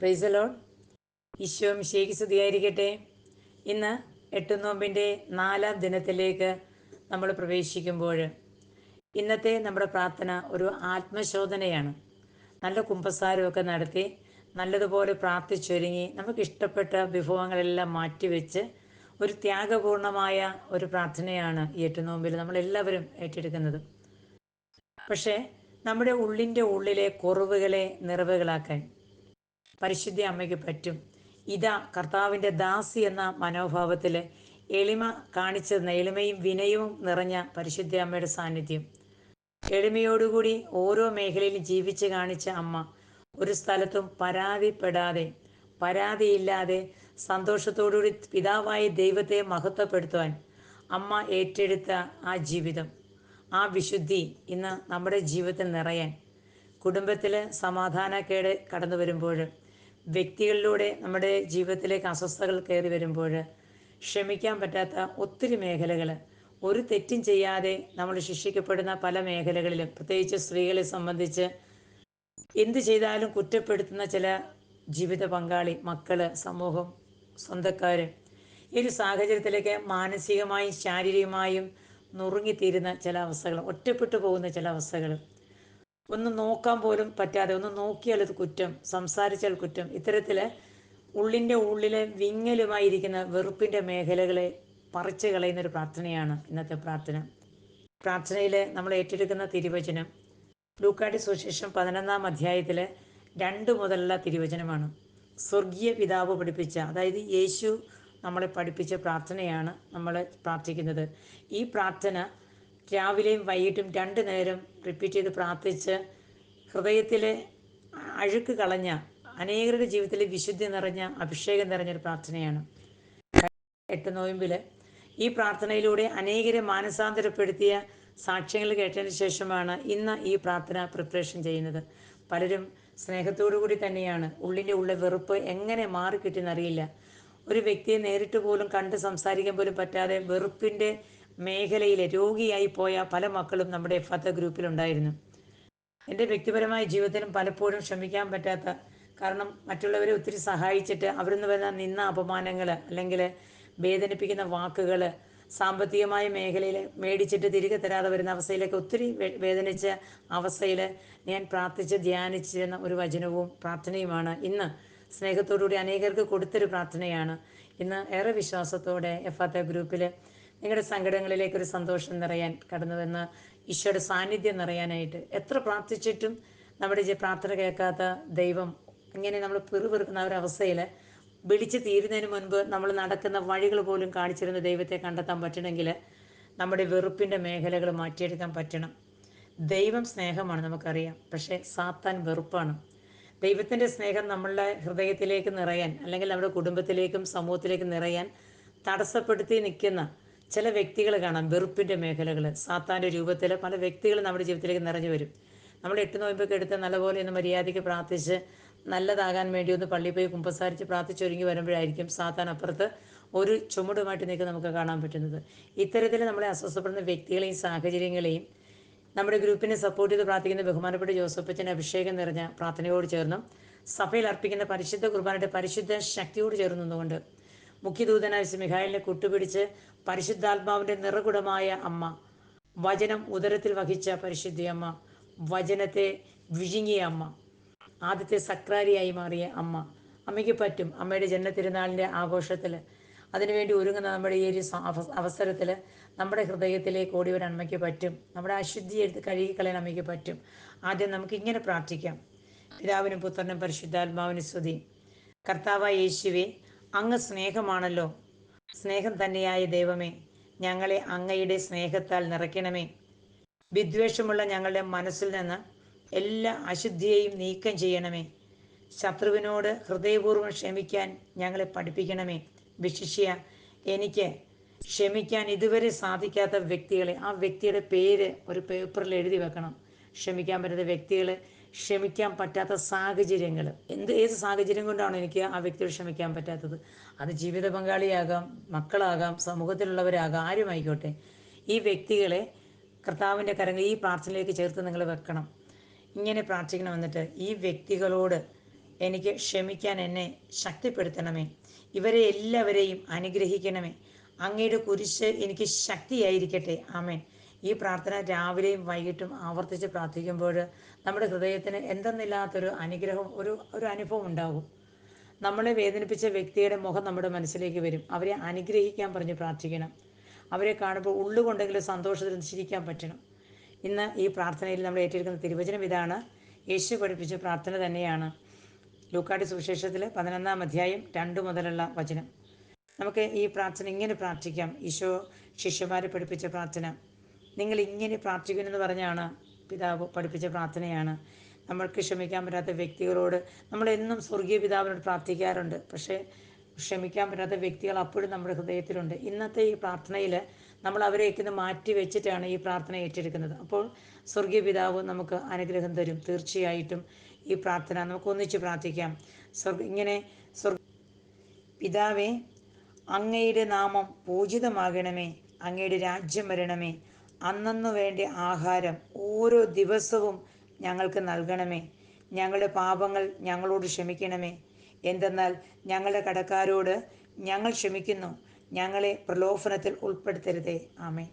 പ്രൈസലോൺ ഈശോ മിശേക്ക് സ്തുതിയായിരിക്കട്ടെ. ഇന്ന് എട്ട് നോമ്പിന്റെ നാലാം ദിനത്തിലേക്ക് നമ്മൾ പ്രവേശിക്കുമ്പോൾ ഇന്നത്തെ നമ്മുടെ പ്രാർത്ഥന ഒരു ആത്മശോധനയാണ്. നല്ല കുമ്പസാരമൊക്കെ നടത്തി നല്ലതുപോലെ പ്രാർത്ഥിച്ചൊരുങ്ങി നമുക്ക് ഇഷ്ടപ്പെട്ട വിഭവങ്ങളെല്ലാം മാറ്റിവെച്ച് ഒരു ത്യാഗപൂർണമായ ഒരു പ്രാർത്ഥനയാണ് ഈ എട്ട് നോമ്പിൽ നമ്മളെല്ലാവരും ഏറ്റെടുക്കുന്നത്. പക്ഷേ നമ്മുടെ ഉള്ളിന്റെ ഉള്ളിലെ കുറവുകളെ നിറവുകളാക്കാൻ പരിശുദ്ധ അമ്മയ്ക്ക് പറ്റും. ഇതാ കർത്താവിന്റെ ദാസി എന്ന മനോഭാവത്തിൽ എളിമ കാണിച്ചെന്ന എളിമയും വിനയവും നിറഞ്ഞ പരിശുദ്ധ അമ്മയുടെ സാന്നിധ്യം. എളിമയോടുകൂടി ഓരോ മേഖലയിലും ജീവിച്ച് കാണിച്ച അമ്മ. ഒരു സ്ഥലത്തും പരാതിപ്പെടാതെ പരാതിയില്ലാതെ സന്തോഷത്തോടുകൂടി പിതാവായ ദൈവത്തെ മഹത്വപ്പെടുത്തുവാൻ അമ്മ ഏറ്റെടുത്ത ആ ജീവിതം ആ വിശുദ്ധി ഇന്ന് നമ്മുടെ ജീവിതത്തിൽ നിറയാൻ കുടുംബത്തിൽ സമാധാനക്കേട് കടന്നു വരുമ്പോൾ വ്യക്തികളിലൂടെ നമ്മുടെ ജീവിതത്തിലേക്ക് അസ്വസ്ഥതകൾ കയറി വരുമ്പോൾ ക്ഷമിക്കാൻ പറ്റാത്ത ഒത്തിരി മേഖലകൾ ഒരു തെറ്റും ചെയ്യാതെ നമ്മൾ ശിക്ഷിക്കപ്പെടുന്ന പല മേഖലകളിലും പ്രത്യേകിച്ച് സ്ത്രീകളെ സംബന്ധിച്ച് എന്ത് ചെയ്താലും കുറ്റപ്പെടുത്തുന്ന ചില ജീവിത പങ്കാളി മക്കൾ സമൂഹം സ്വന്തക്കാർ ഈ ഒരു സാഹചര്യത്തിലേക്ക് മാനസികമായും ശാരീരികമായും നുറുങ്ങിത്തീരുന്ന ചില അവസ്ഥകൾ ഒറ്റപ്പെട്ടു പോകുന്ന ചില അവസ്ഥകൾ ഒന്ന് നോക്കാൻ പോലും പറ്റാതെ ഒന്ന് നോക്കിയാൽ അത് കുറ്റം സംസാരിച്ചാൽ കുറ്റം. ഇത്തരത്തിൽ ഉള്ളിന്റെ ഉള്ളിലെ വിങ്ങലുമായിരിക്കുന്ന വെറുപ്പിന്റെ മേഖലകളെ പറിച്ചു കളയുന്നൊരു പ്രാർത്ഥനയാണ് ഇന്നത്തെ പ്രാർത്ഥന. പ്രാർത്ഥനയിൽ നമ്മൾ ഏറ്റെടുക്കുന്ന തിരുവചനം ലൂക്കാടി സുശേഷം പതിനൊന്നാം അധ്യായത്തിലെ രണ്ട് മുതലുള്ള തിരുവചനമാണ്. സ്വർഗീയ പിതാവ് പഠിപ്പിച്ച അതായത് യേശു നമ്മളെ പഠിപ്പിച്ച പ്രാർത്ഥനയാണ് നമ്മൾ പ്രാർത്ഥിക്കുന്നത്. ഈ പ്രാർത്ഥന രാവിലെയും വൈകിട്ടും രണ്ട് നേരം റിപ്പീറ്റ് ചെയ്ത് പ്രാർത്ഥിച്ച് ഹൃദയത്തിലെ അഴുക്ക് കളഞ്ഞ അനേകരുടെ ജീവിതത്തിൽ വിശുദ്ധി നിറഞ്ഞ അഭിഷേകം നിറഞ്ഞൊരു പ്രാർത്ഥനയാണ്. എട്ട് നോയമ്പിൽ ഈ പ്രാർത്ഥനയിലൂടെ അനേകരെ മാനസാന്തരപ്പെടുത്തിയ സാക്ഷ്യങ്ങൾ കേട്ടതിന് ശേഷമാണ് ഇന്ന് ഈ പ്രാർത്ഥന പ്രിപ്പറേഷൻ ചെയ്യുന്നത്. പലരും സ്നേഹത്തോടു കൂടി തന്നെയാണ്. ഉള്ളിന്റെ ഉള്ള വെറുപ്പ് എങ്ങനെ മാറിക്കിട്ടിയെന്നറിയില്ല ഒരു വ്യക്തിയെ നേരിട്ട് പോലും കണ്ട് സംസാരിക്കാൻ പോലും പറ്റാതെ വെറുപ്പിന്റെ മേഖലയിലെ രോഗിയായി പോയ പല മക്കളും നമ്മുടെ എഫാത്ത ഗ്രൂപ്പിലുണ്ടായിരുന്നു എന്റെ വ്യക്തിപരമായ ജീവിതത്തിലും പലപ്പോഴും ക്ഷമിക്കാൻ പറ്റാത്ത കാരണം മറ്റുള്ളവരെ ഒത്തിരി സഹായിച്ചിട്ട് അവരിൽ നിന്ന് വരുന്ന നിന്ന അപമാനങ്ങൾ അല്ലെങ്കിൽ വേദനിപ്പിക്കുന്ന വാക്കുകൾ സാമ്പത്തികമായ മേഖലയിൽ മേടിച്ചിട്ട് തിരികെ തരാതെ വരുന്ന അവസ്ഥയിലേക്ക് ഒത്തിരി വേദനിച്ച അവസ്ഥയിൽ ഞാൻ പ്രാർത്ഥിച്ച് ധ്യാനിച്ചിരുന്ന ഒരു വചനവും പ്രാർത്ഥനയുമാണ്. ഇന്ന് സ്നേഹത്തോടുകൂടി അനേകർക്ക് കൊടുത്തൊരു പ്രാർത്ഥനയാണ്. ഇന്ന് ഏറെ വിശ്വാസത്തോടെ എഫാത്ത ഗ്രൂപ്പിൽ നിങ്ങളുടെ സങ്കടങ്ങളിലേക്ക് ഒരു സന്തോഷം നിറയാൻ കടന്നുവെന്ന് ഈശോയുടെ സാന്നിധ്യം നിറയാനായിട്ട് എത്ര പ്രാർത്ഥിച്ചിട്ടും നമ്മുടെ പ്രാർത്ഥന കേൾക്കാത്ത ദൈവം ഇങ്ങനെ നമ്മൾ പിറുപിറുക്കുന്ന ഒരു വിളിച്ചു വിളിച്ച് തീരുന്നതിന് മുൻപ് നമ്മൾ നടക്കുന്ന വഴികൾ പോലും കാണിച്ചിരുന്ന ദൈവത്തെ കണ്ടെത്താൻ പറ്റണമെങ്കിൽ നമ്മുടെ വെറുപ്പിന്റെ മേഖലകൾ മാറ്റിയെടുക്കാൻ പറ്റണം. ദൈവം സ്നേഹമാണ് നമുക്കറിയാം. പക്ഷേ സാത്താൻ വെറുപ്പാണ്. ദൈവത്തിന്റെ സ്നേഹം നമ്മളുടെ ഹൃദയത്തിലേക്ക് നിറയാൻ അല്ലെങ്കിൽ നമ്മുടെ കുടുംബത്തിലേക്കും സമൂഹത്തിലേക്കും നിറയാൻ തടസ്സപ്പെടുത്തി നിൽക്കുന്ന ചില വ്യക്തികൾ കാണാം വെറുപ്പിന്റെ മേഖലകൾ സാത്താന്റെ രൂപത്തിൽ പല വ്യക്തികളും നമ്മുടെ ജീവിതത്തിലേക്ക് നിറഞ്ഞു വരും. നമ്മൾ എട്ട് നോയമ്പൊക്കെ എടുത്ത് നല്ലപോലെ ഒന്ന് മര്യാദയ്ക്ക് പ്രാർത്ഥിച്ച് നല്ലതാകാൻ വേണ്ടി ഒന്ന് പള്ളിയിൽ പോയി കുമ്പസാരിച്ച് പ്രാർത്ഥിച്ചൊരുങ്ങി വരുമ്പോഴായിരിക്കും സാത്താൻ അപ്പുറത്ത് ഒരു ചുമടുമായിട്ട് നിൽക്കുന്ന നമുക്ക് കാണാൻ പറ്റുന്നത്. ഇത്തരത്തിൽ നമ്മളെ അസ്വസ്ഥപ്പെടുന്ന വ്യക്തികളെയും സാഹചര്യങ്ങളെയും നമ്മുടെ ഗ്രൂപ്പിനെ സപ്പോർട്ട് ചെയ്ത് പ്രാർത്ഥിക്കുന്ന ബഹുമാനപ്പെട്ട ജോസഫച്ചന്റെ അഭിഷേകം നിറഞ്ഞ പ്രാർത്ഥനയോട് ചേർന്നും സഭയിൽ അർപ്പിക്കുന്ന പരിശുദ്ധ കുർബാനയുടെ പരിശുദ്ധ ശക്തിയോട് ചേർന്നുകൊണ്ട് മുഖ്യദൂതനായ മിഖായിലിനെ കൂട്ടുപിടിച്ച് പരിശുദ്ധാത്മാവിന്റെ നിറകുടമായ അമ്മ വചനം ഉദരത്തിൽ വഹിച്ച പരിശുദ്ധിയമ്മ വചനത്തെ വിഴുങ്ങിയ അമ്മ ആദ്യത്തെ സക്രാരിയായി മാറിയ അമ്മ. അമ്മയ്ക്ക് പറ്റും അമ്മയുടെ ജന്മത്തിരുന്നാളിന്റെ ആഘോഷത്തിൽ അതിനുവേണ്ടി ഒരുങ്ങുന്ന നമ്മുടെ ഈ ഒരു അവസരത്തിൽ നമ്മുടെ ഹൃദയത്തിലെ ഓടി വരാൻ അമ്മയ്ക്ക് പറ്റും. നമ്മുടെ അശുദ്ധി എടുത്ത് കഴുകിക്കളയാൻ അമ്മയ്ക്ക് പറ്റും. ആദ്യം നമുക്ക് ഇങ്ങനെ പ്രാർത്ഥിക്കാം. പിതാവിനും പുത്രനും പരിശുദ്ധാത്മാവിനും സ്തുതി. കർത്താവായ യേശുവെ അങ്ങ് സ്നേഹമാണല്ലോ. സ്നേഹം തന്നെയായ ദൈവമേ ഞങ്ങളെ അങ്ങയുടെ സ്നേഹത്താൽ നിറയ്ക്കണമേ. വിദ്വേഷമുള്ള ഞങ്ങളുടെ മനസ്സിൽ നിന്ന് എല്ലാ അശുദ്ധിയെയും നീക്കം ചെയ്യണമേ. ശത്രുവിനോട് ഹൃദയപൂർവം ക്ഷമിക്കാൻ ഞങ്ങളെ പഠിപ്പിക്കണമേ. വിശിഷ്യ എനിക്ക് ക്ഷമിക്കാൻ ഇതുവരെ സാധിക്കാത്ത വ്യക്തികളെ ആ വ്യക്തിയുടെ പേര് ഒരു പേപ്പറിൽ എഴുതി വെക്കണം. ക്ഷമിക്കാൻ പറ്റാത്ത വ്യക്തികൾ ക്ഷമിക്കാൻ പറ്റാത്ത സാഹചര്യങ്ങൾ. എന്ത് ഏത് സാഹചര്യം കൊണ്ടാണ് എനിക്ക് ആ വ്യക്തിയോട് ക്ഷമിക്കാൻ പറ്റാത്തത്? അത് ജീവിത പങ്കാളിയാകാം മക്കളാകാം സമൂഹത്തിലുള്ളവരാകാം ആരുമായിക്കോട്ടെ. ഈ വ്യക്തികളെ കർത്താവിന്റെ കരങ്ങൾ ഈ പ്രാർത്ഥനയിലേക്ക് ചേർത്ത് നിങ്ങൾ വെക്കണം. ഇങ്ങനെ പ്രാർത്ഥിക്കണം എന്നിട്ട് ഈ വ്യക്തികളോട് എനിക്ക് ക്ഷമിക്കാൻ എന്നെ ശക്തിപ്പെടുത്തണമേ. ഇവരെ എല്ലാവരെയും അനുഗ്രഹിക്കണമേ. അങ്ങയുടെ കുരിശ് എനിക്ക് ശക്തിയായിരിക്കട്ടെ. ആമേൻ. ഈ പ്രാർത്ഥന രാവിലെയും വൈകിട്ടും ആവർത്തിച്ച് പ്രാർത്ഥിക്കുമ്പോൾ നമ്മുടെ ഹൃദയത്തിന് എന്തെന്നില്ലാത്തൊരു അനുഗ്രഹം ഒരു ഒരു അനുഭവം ഉണ്ടാകും. നമ്മളെ വേദനിപ്പിച്ച വ്യക്തിയുടെ മുഖം നമ്മുടെ മനസ്സിലേക്ക് വരും. അവരെ അനുഗ്രഹിക്കാൻ പറഞ്ഞ് പ്രാർത്ഥിക്കണം. അവരെ കാണുമ്പോൾ ഉള്ളുകൊണ്ടെങ്കിലും സന്തോഷത്തിൽ ചിരിക്കാൻ പറ്റണം. ഇന്ന് ഈ പ്രാർത്ഥനയിൽ നമ്മൾ ഏറ്റെടുക്കുന്ന തിരുവചനം ഇതാണ്. യേശു പഠിപ്പിച്ച പ്രാർത്ഥന തന്നെയാണ്. ലൂക്കാട്ടി സുവിശേഷത്തിൽ പതിനൊന്നാം അധ്യായം രണ്ട് മുതലുള്ള വചനം. നമുക്ക് ഈ പ്രാർത്ഥന ഇങ്ങനെ പ്രാർത്ഥിക്കാം. ഈശോ ശിഷ്യന്മാരെ പഠിപ്പിച്ച പ്രാർത്ഥന. നിങ്ങൾ ഇങ്ങനെ പ്രാർത്ഥിക്കുമെന്ന് പറഞ്ഞാണ് പിതാവ് പഠിപ്പിച്ച പ്രാർത്ഥനയാണ്. നമ്മൾക്ക് ക്ഷമിക്കാൻ പറ്റാത്ത വ്യക്തികളോട് നമ്മൾ എന്നും സ്വർഗീയ പിതാവിനോട് പ്രാർത്ഥിക്കാറുണ്ട്. പക്ഷേ ക്ഷമിക്കാൻ പറ്റാത്ത വ്യക്തികൾ അപ്പോഴും നമ്മുടെ ഹൃദയത്തിലുണ്ട്. ഇന്നത്തെ ഈ പ്രാർത്ഥനയിൽ നമ്മൾ അവരെയൊക്കെ ഒന്ന് മാറ്റി വെച്ചിട്ടാണ് ഈ പ്രാർത്ഥന ഏറ്റെടുക്കുന്നത്. അപ്പോൾ സ്വർഗീയ പിതാവ് നമുക്ക് അനുഗ്രഹം തരും. തീർച്ചയായിട്ടും ഈ പ്രാർത്ഥന നമുക്ക് ഒന്നിച്ച് പ്രാർത്ഥിക്കാം. സ്വർഗ ഇങ്ങനെ സ്വർഗ പിതാവേ അങ്ങയുടെ നാമം പൂജിതമാകണമേ. അങ്ങയുടെ രാജ്യം വരണമേ. അന്നന്നു വേണ്ട ആഹാരം ഓരോ ദിവസവും ഞങ്ങൾക്ക് നൽകണമേ. ഞങ്ങളുടെ പാപങ്ങൾ ഞങ്ങളോട് ക്ഷമിക്കണമേ. എന്തെന്നാൽ ഞങ്ങളുടെ കടക്കാരോട് ഞങ്ങൾ ക്ഷമിക്കുന്നു. ഞങ്ങളെ പ്രലോഭനത്തിൽ ഉൾപ്പെടുത്തരുതേ. ആമേ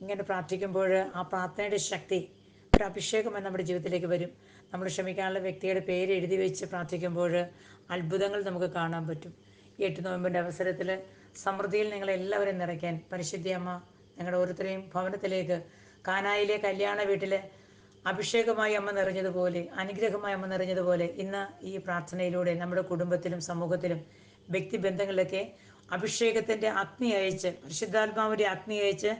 ഇങ്ങനെ പ്രാർത്ഥിക്കുമ്പോൾ ആ പ്രാർത്ഥനയുടെ ശക്തി ഒരു അഭിഷേകമായി നമ്മുടെ ജീവിതത്തിലേക്ക് വരും. നമ്മൾ ക്ഷമിക്കാനുള്ള വ്യക്തിയുടെ പേര് എഴുതി വെച്ച് പ്രാർത്ഥിക്കുമ്പോൾ അത്ഭുതങ്ങൾ നമുക്ക് കാണാൻ പറ്റും. എട്ട് നോയമ്പിന്റെ അവസരത്തിൽ സമൃദ്ധിയിൽ നിങ്ങളെല്ലാവരും നിറയ്ക്കാൻ പരിശുദ്ധി അമ്മ ഞങ്ങളുടെ ഓരോരുത്തരെയും ഭവനത്തിലേക്ക് കാനായിലെ കല്യാണ വീട്ടിൽ അഭിഷേകമായി അമ്മ നിറഞ്ഞതുപോലെ അനുഗ്രഹമായി അമ്മ നിറഞ്ഞതുപോലെ ഇന്ന് ഈ പ്രാർത്ഥനയിലൂടെ നമ്മുടെ കുടുംബത്തിലും സമൂഹത്തിലും വ്യക്തിബന്ധങ്ങളിലൊക്കെ അഭിഷേകത്തിന്റെ അഗ്നി അയച്ച് പരിശുദ്ധാത്മാവിന്റെ അഗ്നി അയച്ച്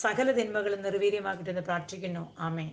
സകല തിന്മകളും നിർവീര്യമാക്കിട്ടെന്ന് പ്രാർത്ഥിക്കുന്നു. ആമേ